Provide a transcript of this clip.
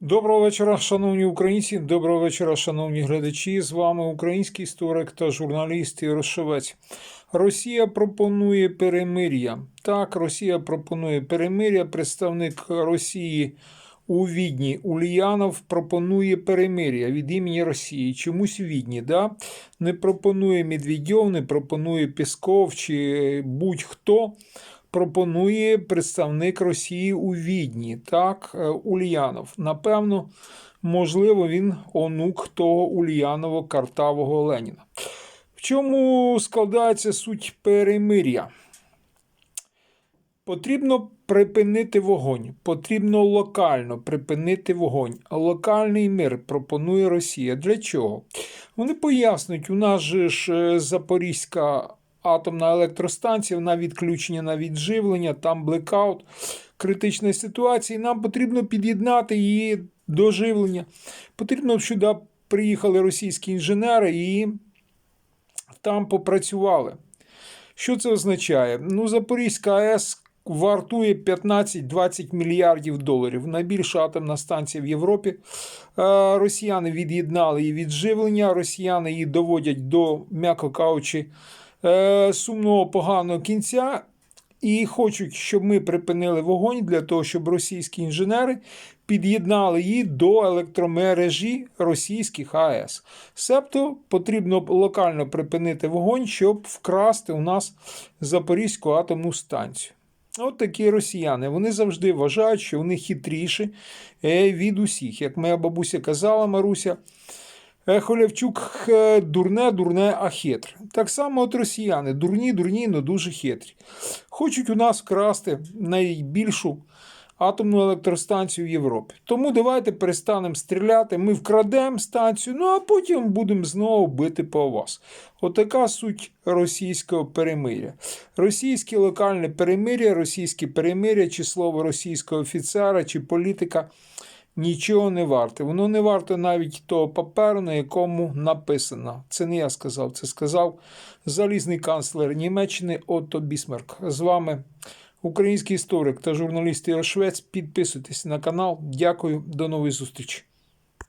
Доброго вечора, шановні українці. Доброго вечора, шановні глядачі. З вами український історик та журналіст Ярошевець. Росія пропонує перемир'я. Так, Росія пропонує перемир'я. Представник Росії у Відні Ульянов пропонує перемир'я від імені Росії. Чомусь Відні, да? Не пропонує Медведєв, не пропонує Пісков чи будь-хто пропонує представник Росії у Відні, так, е, Ульянов. Напевно, можливо, він онук того Ульянова Картавого Леніна. В чому складається суть перемир'я? Потрібно припинити вогонь. Потрібно локально припинити вогонь. Локальний мир пропонує Росія. Для чого? Вони пояснюють, у нас же ж е, Запорізька атомна електростанція, на відключення на відживлення, там блекаут, критична ситуація. Нам потрібно під'єднати її до живлення. Потрібно, щоб сюди приїхали російські інженери і там попрацювали. Що це означає? Ну, Запорізька АЕС вартує 15-20 мільярдів доларів. Найбільша атомна станція в Європі. Е, Росіяни від'єднали її від живлення, росіяни її доводять до, м'яко кажучи, е, сумного поганого кінця. І хочуть, щоб ми припинили вогонь для того, щоб російські інженери під'єднали її до електромережі російських АЕС. Себто потрібно локально припинити вогонь, щоб вкрасти у нас Запорізьку атомну станцію. От такі росіяни. Вони завжди вважають, що вони хитріші е, від усіх. Як моя бабуся казала, Маруся. Е, Холявчук е, дурне, дурне, а хитре. Так само от росіяни, дурні, дурні, але дуже хитрі. Хочуть у нас вкрасти найбільшу атомну електростанцію в Європі. Тому давайте перестанемо стріляти, ми вкрадемо станцію, ну а потім будемо знову бити по вас. Отака суть російського перемиря. Російське локальне перемиря, російське перемиря, чи слово російського офіцера, чи політика нічого не варте. Воно не варте навіть того паперу, на якому написано. Це не я сказав, це сказав залізний канцлер Німеччини Отто Бісмерк. З вами український історик та журналіст Ігор. Підписуйтесь на канал. Дякую, до нової зустрічі.